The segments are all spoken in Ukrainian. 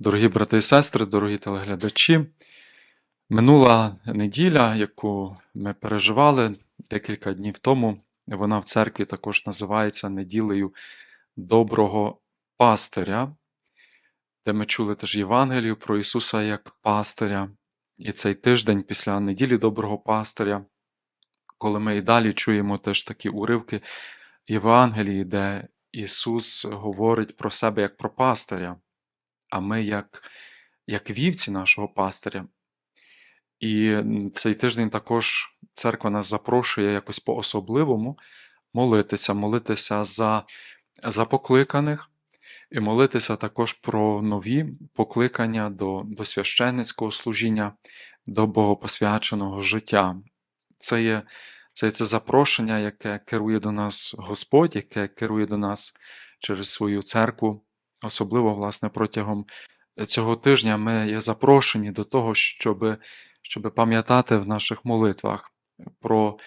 Дорогі брати і сестри, дорогі телеглядачі, минула неділя, яку ми переживали декілька днів тому, вона в церкві також називається неділею доброго пастиря, де ми чули теж Євангелію про Ісуса як пастиря. І цей тиждень після неділі доброго пастиря, коли ми і далі чуємо теж такі уривки Євангелії, де Ісус говорить про себе як про пастиря а ми як, як вівці нашого пастиря. І цей тиждень також церква нас запрошує якось по-особливому молитися, молитися за, за покликаних, і молитися також про нові покликання до, до священницького служіння, до богопосвяченого життя. Це є це, це запрошення, яке керує до нас Господь, яке керує до нас через свою церкву. Особливо, власне, протягом цього тижня ми є запрошені до того, щоб, щоб пам'ятати в наших молитвах про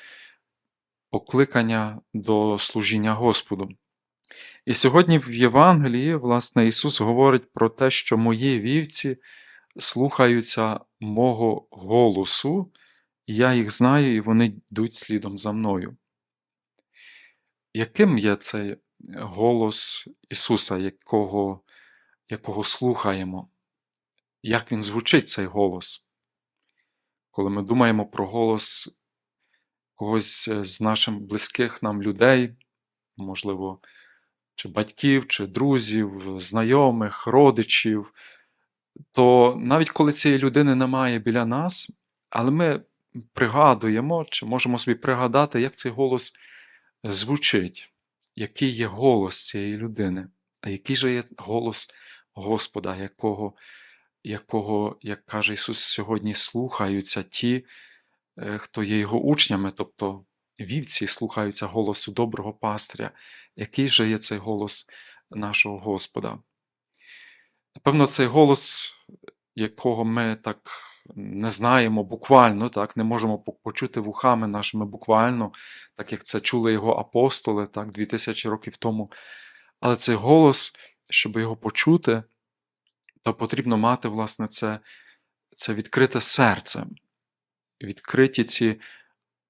покликання до служіння Господу. І сьогодні в Євангелії, власне, Ісус говорить про те, що мої вівці слухаються мого голосу, і я їх знаю, і вони йдуть слідом за мною. Яким є цей голос Ісуса, якого якого слухаємо, як він звучить цей голос. Коли ми думаємо про голос когось з наших близьких нам людей, можливо, чи батьків, чи друзів, знайомих, родичів, то навіть коли цієї людини немає біля нас, але ми пригадуємо, чи можемо собі пригадати, як цей голос звучить, який є голос цієї людини, а який же є голос Господа, якого, якого, як каже Ісус, сьогодні слухаються ті, е, хто є Його учнями, тобто вівці слухаються голосу доброго пастиря, який же є цей голос нашого Господа. Напевно, цей голос, якого ми так не знаємо буквально, так, не можемо почути вухами нашими буквально, так як це чули його апостоли так, 2000 років тому. Але цей голос щоб його почути, то потрібно мати, власне, це, це відкрите серце, відкриті ці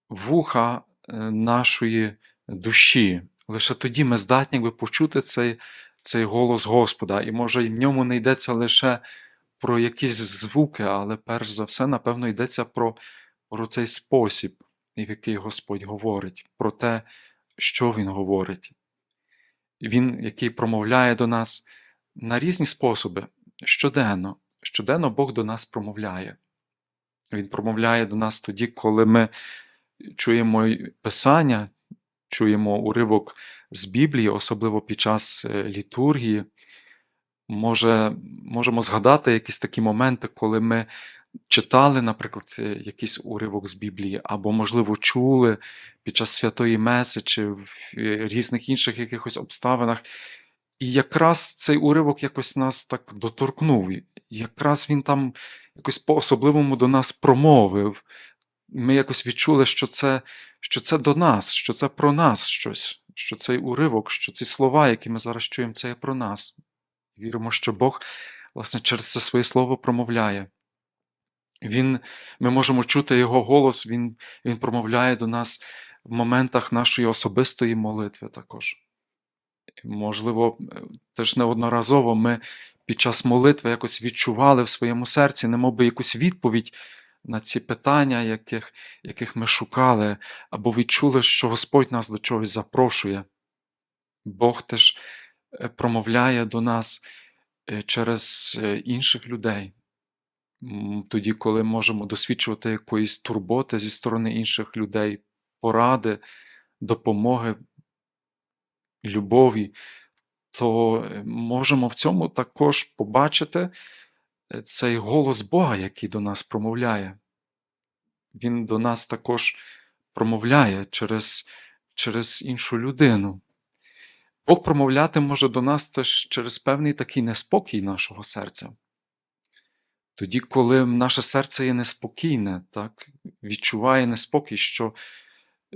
вуха е, нашої душі. Лише тоді ми здатні якби, почути цей цей голос Господа. І може в ньому не йдеться лише про якісь звуки, але перш за все, напевно, йдеться про, про цей спосіб, в який Господь говорить, про те, що Він говорить. Він, який промовляє до нас на різні способи щоденно. Щоденно Бог до нас промовляє. Він промовляє до нас тоді, коли ми чуємо Писання, чуємо уривок з Біблії, особливо під час е, літургії. Може, Можемо згадати якісь такі моменти, коли ми читали, наприклад, е, якийсь уривок з Біблії, або, можливо, чули під час святої Меси чи в е, різних інших якихось обставинах. І якраз цей уривок якось нас так доторкнув. Якраз він там якось по-особливому до нас промовив. Ми якось відчули, що це що це до нас, що це про нас щось, що цей уривок, що ці слова, які ми зараз чуємо, це є про нас. Віримо, що Бог, власне, через це своє слово промовляє. Він, Ми можемо чути Його голос, Він, Він промовляє до нас в моментах нашої особистої молитви також. Можливо, е, теж неодноразово ми під час молитви якось відчували в своєму серці, немов би якусь відповідь на ці питання, яких, яких ми шукали, або відчули, що Господь нас до чогось запрошує. Бог теж промовляє до нас е, через інших людей тоді, коли можемо досвідчувати якоїсь турботи зі сторони інших людей, поради, допомоги, любові, то е, можемо в цьому також побачити е, цей голос Бога, який до нас промовляє. Він до нас також промовляє через, через іншу людину. Бог промовляти може до нас теж через певний такий неспокій нашого серця. Тоді, коли наше серце є неспокійне, так, відчуває неспокій, що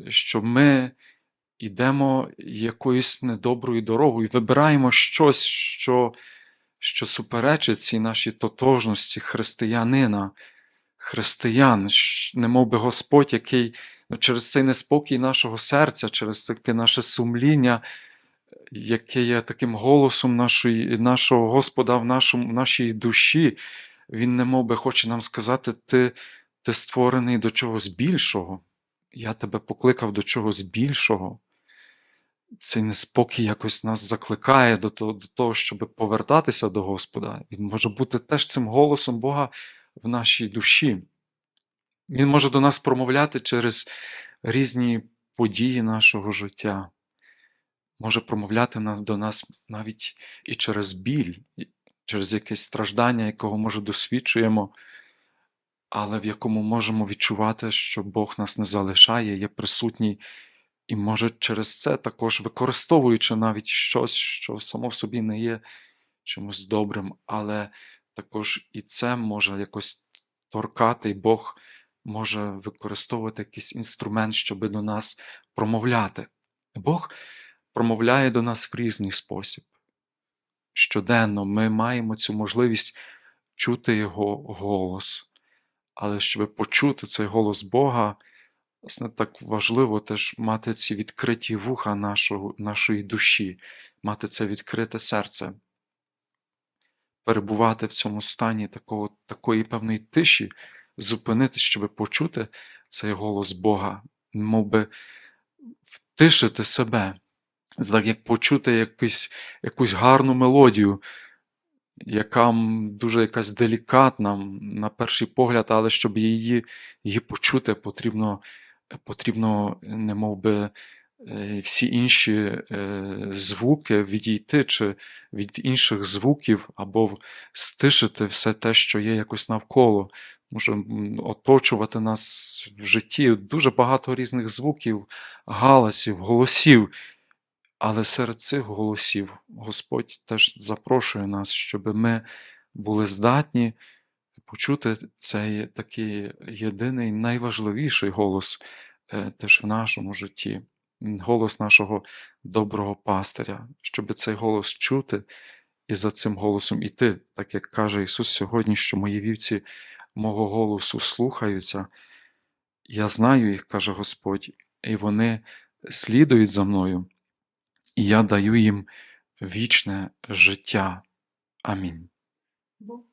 що ми йдемо якоюсь недоброю дорогою вибираємо щось, що що суперечить цій нашій тотожності християнина, християн, немов би Господь, який ну, через цей неспокій нашого серця, через таке наше сумління, яке є таким голосом нашої, нашого Господа в, нашому, в нашій душі, Він немов би хоче нам сказати, ти, ти створений до чогось більшого. Я тебе покликав до чогось більшого. Цей неспокій якось нас закликає до того, до того, щоб повертатися до Господа. Він може бути теж цим голосом Бога в нашій душі. Він може до нас промовляти через різні події нашого життя, може промовляти нас- до нас навіть і через біль, через якесь страждання, якого може досвідчуємо, але в якому можемо відчувати, що Бог нас не залишає, є присутній, і може через це також використовуючи навіть щось, що само в собі не є чимось добрим, але також і це може якось торкати, і Бог може використовувати якийсь інструмент, щоб до нас промовляти. Бог промовляє до нас в різний спосіб. Щоденно ми маємо цю можливість чути Його голос. Але щоб почути цей голос Бога, власне, так важливо теж мати ці відкриті вуха нашого, нашої душі, мати це відкрите серце, перебувати в цьому стані такого, такої певної тиші, зупинитись, щоб почути цей голос Бога, мов би втишити себе, Так як почути якусь, якусь гарну мелодію, яка дуже якась делікатна на перший погляд, але щоб її, її почути, потрібно, потрібно немов би, е, всі інші е, звуки відійти чи від інших звуків, або стишити все те, що є якось навколо. Може оточувати нас в житті дуже багато різних звуків, галасів, голосів. Але серед цих голосів Господь теж запрошує нас, щоб ми були здатні почути цей такий єдиний найважливіший голос е, теж в нашому житті, голос нашого доброго пастиря, щоб цей голос чути і за цим голосом іти, так як каже Ісус сьогодні, що мої вівці мого голосу слухаються. Я знаю їх, каже Господь, і вони слідують за мною і я даю їм вічне життя. Амінь.